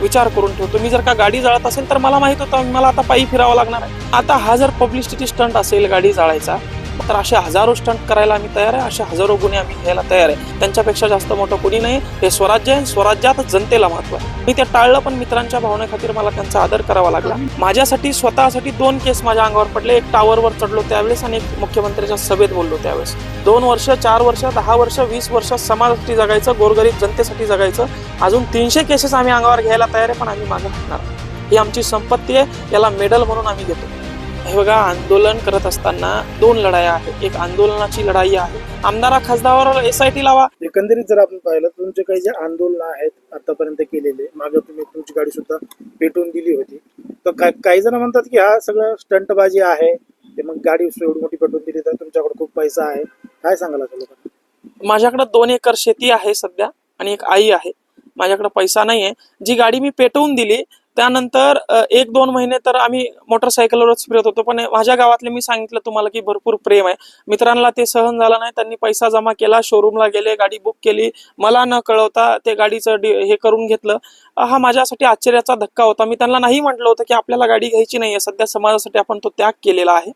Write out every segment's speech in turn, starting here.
विचार करून ठेवतो. मी जर का गाडी जाळत असेल तर मला माहीत होतं मला आता पायी फिरावं लागणार आहे. आता हा जर पब्लिसिटी स्टंट असेल गाडी जाळायचा तर असे हजारो स्टंट करायला आम्ही तयार आहे असे हजारो गुन्हे आम्ही घ्यायला तयार आहे. त्यांच्यापेक्षा जास्त मोठं कोणी नाही हे स्वराज्य आहे स्वराज्यात जनतेला महत्त्व आहे. मी ते टाळलं पण मित्रांच्या भावनेखातीर मला त्यांचा आदर करावा लागला. माझ्यासाठी स्वतःसाठी दोन केस माझ्या अंगावर पडले एक टावरवर चढलो त्यावेळेस आणि एक मुख्यमंत्र्यांच्या सभेत बोललो त्यावेळेस. दोन वर्ष चार वर्ष दहा वर्ष वीस वर्ष समाजासाठी जगायचं गोरगरीब जनतेसाठी जगायचं. अजून तीनशे केसेस आम्ही अंगावर घ्यायला तयार आहे पण आम्ही मागे हटणार. ही आमची संपत्ती आहे याला मेडल म्हणून आम्ही घेतो. हे बघा आंदोलन करत असताना दोन लढाया आहेत. एक आंदोलनाची लढाई आहे. आमदारा खासदारावर एस आय टी लावा. एकंदरीत जर आपण पाहिलं तुमचे काही जे आंदोलन आहेत आतापर्यंत केलेले मागे तुम्ही तुमची गाडी सुद्धा पेटवून दिली होती. तर काय काही जण म्हणतात की हा सगळं स्टंटबाजी आहे. ते मग गाडी एवढी मोठी पेटवून दिली तर तुमच्याकडे खूप पैसा आहे. काय आता लोकांना? माझ्याकडे दोन एकर शेती आहे सध्या आणि एक आई आहे. माझ्याकडे पैसा नाही आहे जी गाडी मी पेटवून दिली त्यानंतर एक दोन महिने तर आम्ही मोटरसायकलवरच फिरत होतो पण माझ्या गावातले मी सांगितलं तुम्हाला की भरपूर प्रेम आहे. मित्रांना ते सहन झालं नाही त्यांनी पैसा जमा केला शोरूमला गेले गाडी बुक केली. मला न कळवता ते गाडीचं डी हे करून घेतलं. हा माझ्यासाठी आश्चर्याचा धक्का होता. मी त्यांना नाही म्हटलं होतं की आपल्याला गाडी घ्यायची नाहीये सध्या समाजासाठी आपण तो त्याग केलेला आहे.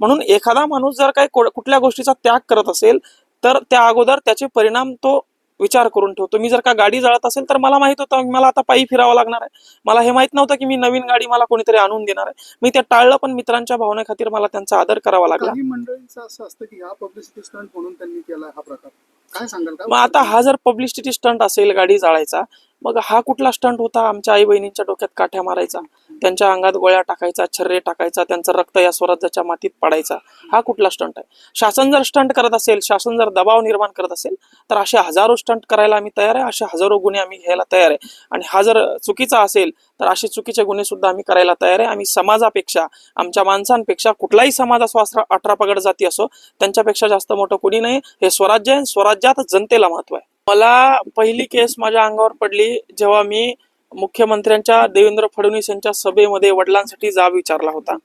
म्हणून एखादा माणूस जर काही कुठल्या गोष्टीचा त्याग करत असेल तर त्या अगोदर त्याचे परिणाम तो विचार करून ठेवतो. मी जर का गाडी जाळत असेल तर मला माहीत होतं मला आता पायी फिरावं लागणार आहे. मला हे माहीत नव्हतं की मी नवीन गाडी मला कोणीतरी आणून देणार आहे. मी ते टाळलं पण मित्रांच्या भावनेखातीर मला त्यांचा आदर करावा लागला. काही मंडळींचं असं असतं की हा पब्लिसिटी स्टंट म्हणून त्यांनी केला हा प्रकार. काय सांगाल? का मग आता हा जर पब्लिसिटी स्टंट असेल गाडी जाळायचा मग हा कुठला स्टंट होता आमच्या आई बहिणींच्या डोक्यात काठ्या मारायचा? त्यांच्या अंगात गोळ्या टाकायचा छर्रे टाकायचा त्यांचं रक्त या स्वराज्याच्या मातीत पडायचा हा कुठला स्टंट आहे? शासन जर स्टंट करत असेल शासन जर दबाव निर्माण करत असेल तर असे हजारो स्टंट करायला आम्ही तयार आहे असे हजारो गुन्हे आम्ही घ्यायला तयार आहे. आणि हा जर चुकीचा असेल तर असे चुकीचे गुन्हे सुद्धा आम्ही करायला तयार आहे. आम्ही समाजापेक्षा आमच्या माणसांपेक्षा कुठलाही समाज असो अठरा अठरा पगड जाती असो त्यांच्यापेक्षा जास्त मोठं कुणी नाही. हे स्वराज्य आहे स्वराज्यात जनतेला महत्त्व आहे. मला पहिली केस माझ्या अंगावर पडली जेव्हा मी मुख्यमंत्र्यांच्या देवेंद्र फडणवीस यांच्या सभेमध्ये वडिलांसाठी जाब विचारला होता.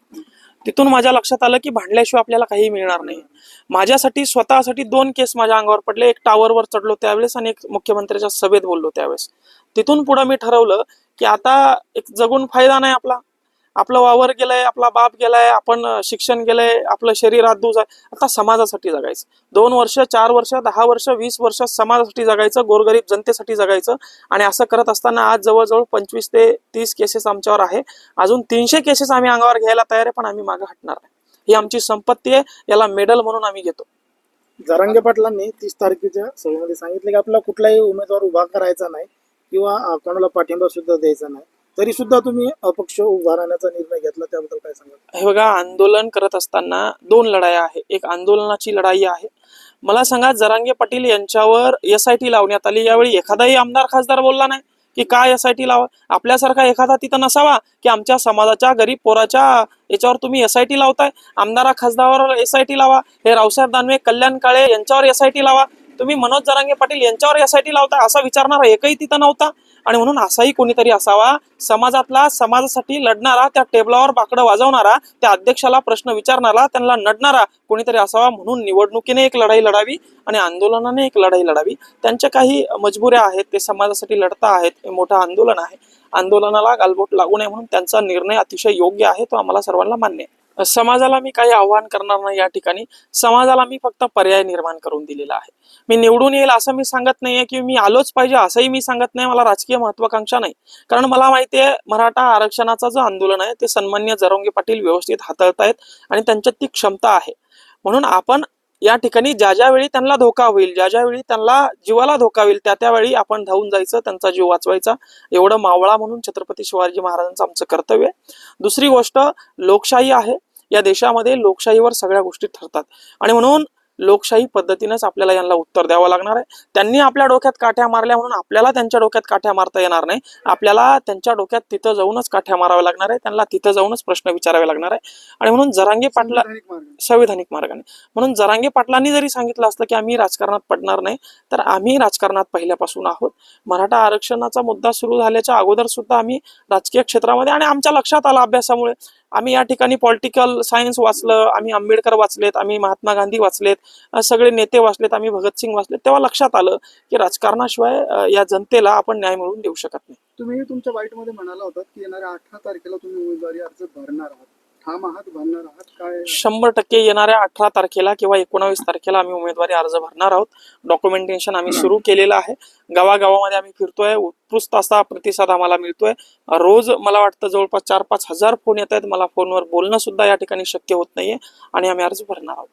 तिथून माझ्या लक्षात आलं की भांडल्याशिवाय आपल्याला काही मिळणार नाही. माझ्यासाठी स्वतःसाठी दोन केस माझ्या अंगावर पडले. एक टावरवर चढलो त्यावेळेस आणि एक मुख्यमंत्र्यांच्या सभेत बोललो त्यावेळेस. तिथून पुढे मी ठरवलं की आता एक जगून फायदा नाही आपला. आपलं वावर गेलंय आपला बाप गेलाय आपण शिक्षण गेलंय आपलं शरीर दूज आहे. आता समाजासाठी जगायचं. दोन वर्ष चार वर्ष दहा वर्ष वीस वर्ष समाजासाठी जगायचं गोरगरीब जनतेसाठी जगायचं. आणि असं करत असताना आज जवळजवळ पंचवीस ते तीस केसेस आमच्यावर आहे. अजून तीनशे केसेस आम्ही अंगावर घ्यायला तयार आहे पण आम्ही मागे हटणार आहे ही आमची संपत्ती आहे याला मेडल म्हणून आम्ही घेतो. जरांगे पाटलांनी तीस तारखेच्या सभेमध्ये सांगितले की आपला कुठलाही उमेदवार उभा करायचा नाही किंवा कोणाला पाठिंबा सुद्धा द्यायचा नाही. तरी सुद्धा तुम्ही अपक्ष उभा राहण्याचा निर्णय घेतला त्याबद्दल काय सांगा हे बघा आंदोलन करत असताना दोन लढाया आहे एक आंदोलनाची लढाई आहे. मला सांगा जरांगे पाटील यांच्यावर एस आय टी लावण्यात आली. यावेळी एखादाही आमदार खासदार बोलला नाही? की काय एस आय टी लावा? आपल्यासारखा एखादा तिथं नसावा? की आमच्या समाजाच्या गरीब पोराच्या याच्यावर तुम्ही एस आय टी लावताय? आमदारा खासदारावर एस आय टी लावा? हे रावसाहेब दानवे कल्याण काळे यांच्यावर एस आय टी लावा? तुम्ही मनोज जरांगे पाटील यांच्यावर एस आय टी लावताय? असा विचारणारा एकही तिथं नव्हता. आणि म्हणून असाही कोणीतरी असावा समाजातला समाजासाठी लढणारा त्या टेबलावर बाकडं वाजवणारा त्या अध्यक्षाला प्रश्न विचारणारा त्यांना लढणारा कोणीतरी असावा म्हणून निवडणुकीने एक लढाई लढावी आणि आंदोलनाने एक लढाई लढावी. त्यांच्या काही मजबुऱ्या आहेत ते समाजासाठी लढता आहेत हे मोठं आंदोलन आहे. आंदोलनाला गालबोट लागू नये म्हणून त्यांचा निर्णय अतिशय योग्य आहे तो आम्हाला सर्वांना मान्य आहे. समाजाला मी काही आव्हान करणार नाही या ठिकाणी. समाजाला मी फक्त पर्याय निर्माण करून दिलेला आहे. मी निवडून येईल असं मी सांगत नाहीये की मी आलोच पाहिजे असंही मी सांगत नाही. मला राजकीय महत्वाकांक्षा नाही. कारण मला माहिती आहे मराठा आरक्षणाचं जो आंदोलन आहे ते सन्मान्य जरोंगे पाटील व्यवस्थित हाताळतायत आणि त्यांच्यात ती क्षमता आहे. म्हणून आपण या ठिकाणी ज्या ज्या वेळी त्यांना धोका होईल ज्या ज्या वेळी त्यांना जीवाला धोका होईल त्या त्यावेळी आपण धावून जायचं त्यांचा जीव वाचवायचा. एवढं मावळा म्हणून छत्रपती शिवाजी महाराजांचं आमचं कर्तव्य आहे. दुसरी गोष्ट लोकशाही आहे. या देशामध्ये लोकशाहीवर सगळ्या गोष्टी ठरतात. आणि म्हणून लोकशाही पद्धतीनेच आपल्याला यांना उत्तर द्यावं लागणार आहे. त्यांनी आपल्या डोक्यात काठ्या मारल्या म्हणून आपल्याला त्यांच्या डोक्यात काठ्या मारता येणार नाही. आपल्याला त्यांच्या डोक्यात तिथं जाऊनच काठ्या माराव्या लागणार आहे. त्यांना तिथं जाऊनच प्रश्न विचारावे लागणार आहे. आणि म्हणून जरांगे पाटला संवैधानिक मार्गाने. म्हणून जरांगे पाटलांनी जरी सांगितलं असतं की आम्ही राजकारणात पडणार नाही तर आम्ही राजकारणात पहिल्यापासून आहोत. मराठा आरक्षणाचा मुद्दा सुरू झाल्याच्या अगोदर सुद्धा आम्ही राजकीय क्षेत्रामध्ये आणि आमच्या लक्षात आला अभ्यासामुळे. आम्ही या ठिकाणी पॉलिटिकल सायन्स वाचलं आम्ही आंबेडकर वाचलेत आम्ही महात्मा गांधी वाचलेत सगळे नेते वाचलेत आम्ही भगतसिंग वाचलेत. तेव्हा लक्षात आलं की राजकारणाशिवाय या जनतेला आपण न्याय मिळवून देऊ शकत नाही. तुम्ही तुमच्या बाईटमध्ये म्हणाला होता की येणाऱ्या अठरा तारखेला तुम्ही उमेदवारी अर्ज भरणार आहात. ठाम आहात भरणार आहात काय? शंभर टक्के येणाऱ्या अठरा तारखेला किंवा एकोणावीस तारखेला आम्ही उमेदवारी अर्ज भरणार आहोत. डॉक्युमेंटेशन आम्ही सुरू केलेलं आहे. गावागावामध्ये आम्ही फिरतोय. उत्कृष्ट असा प्रतिसाद आम्हाला मिळतोय. रोज मला वाटतं जवळपास चार पाच हजार फोन येत आहेत. मला फोनवर बोलणं सुद्धा या ठिकाणी शक्य होत नाहीये आणि आम्ही अर्ज भरणार आहोत.